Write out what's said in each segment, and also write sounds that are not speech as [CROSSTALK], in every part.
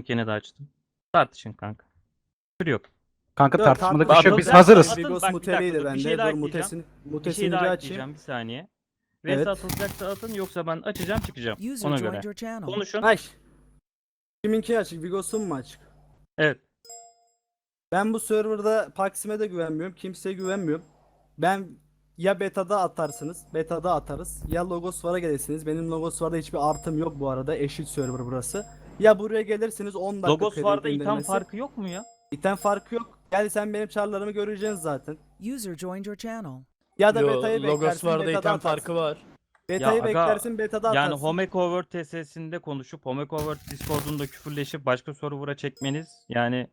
bizimkini de açtım. Tartışın kanka. Küfür yok. Kanka Dur, tartışmalık tartışma- bir şey yok. Biz hazırız. Atıl- Bigos bak, bir muteliydi dakika, dur, bir bende. şey daha Dur ekleyeceğim. mutesini, Bir mutesini şey daha bir açayım. ekleyeceğim bir saniye. Evet. Evet. atılacaksa atın yoksa ben açacağım çıkacağım. User Ona joined göre. your channel. Konuşun. Ay. Kiminki açık? Vigos'un mu açık? Evet. Ben bu serverda Paxim'e de güvenmiyorum. Kimseye güvenmiyorum. Ben ya beta'da atarsınız. Beta'da atarız. Ya Logosvar'a gelirsiniz. Benim Logosvar'da hiçbir artım yok bu arada. Eşit server burası. Ya buraya gelirsiniz 10 dakika Logos kredi vardı item indirmesi. farkı yok mu ya? İtem farkı yok. Gel sen benim çarlarımı göreceksin zaten. User joined your channel. Ya da Yo, beta'yı Logos beklersin. vardı beta'da item atarsın. farkı var. Beta'yı Ya aga, beklersin beta'da atarsın. Yani Homecover TS'sinde konuşup Homecover Discord'unda küfürleşip başka server'a çekmeniz yani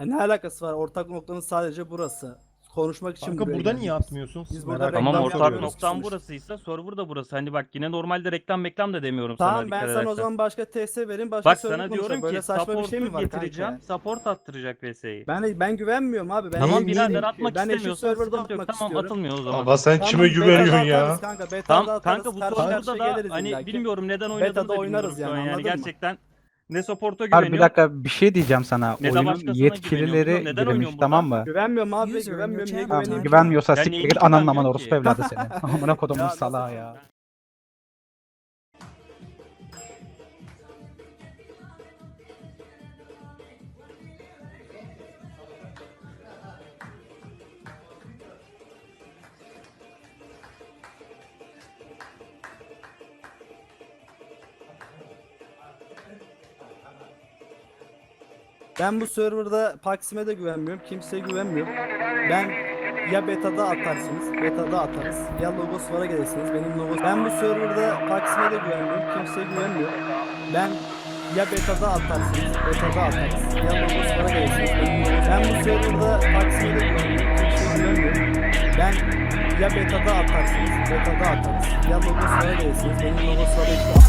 Ya ne alakası var? Ortak noktanız sadece burası. Konuşmak için Kanka buraya burada geldik niye biz. atmıyorsun? Biz burada merak tamam reklam ortak yapıyoruz noktan sonuçta. burasıysa server da burası. Hani bak yine normalde reklam reklam da demiyorum sana Tamam ben dikkat sana o edersen. zaman başka TS vereyim. Başka Bak sana konuşalım. diyorum Böyle ki saçma bir şey mi support'u var getireceğim. kanka? Support attıracak VS'yi. Ben ben güvenmiyorum abi. Ben Tamam birader atmak ben eşit istemiyorsan serverda sıkıntı yok. atmak Tamam istiyorum. atılmıyor o zaman. Ama sen Tamam, kime beta'da güveniyorsun atarız ya? Kanka, beta'da Tamam atarız, kanka bu karşı serverda karşıya da geliriz hani illaki. bilmiyorum neden oynadığını da oynarız bilmiyorum şu yani, an yani anladın mı? gerçekten ne support'a Abi bir dakika bir şey diyeceğim sana. Ne de Oyunun başkasına yetkilileri güveniyorum. Neden girmiş oynuyorum tamam mı? Güvenmiyorum abi. User in your Güvenmiyorum. Niye channel. Tamam, güveneyim? güvenmiyorsa Ben siktir neyini git güvenmiyorum aman ki? orospu evladı seni. [LAUGHS] [LAUGHS] Amına kodumun Ya, salağı ya. Ben bu serverda Paxim'e de güvenmiyorum. Kimseye güvenmiyorum. Ben ya beta'da atarsınız. Beta'da atarız. Ya Logosvar'a gelirsiniz. Benim Logos... Ben bu serverda Paxim'e de güvenmiyorum. Kimseye güvenmiyorum. Ben ya beta'da atarsınız. Beta'da atarız. Ya Logosvar'a gelirsiniz. Benim Logos... Ben bu serverda Paxim'e de güvenmiyorum. Kimseye güvenmiyorum. Ben ya beta'da atarsınız. Beta'da atarız. Ya Logosvar'a gelirsiniz. Benim Logosvar'a hiçbir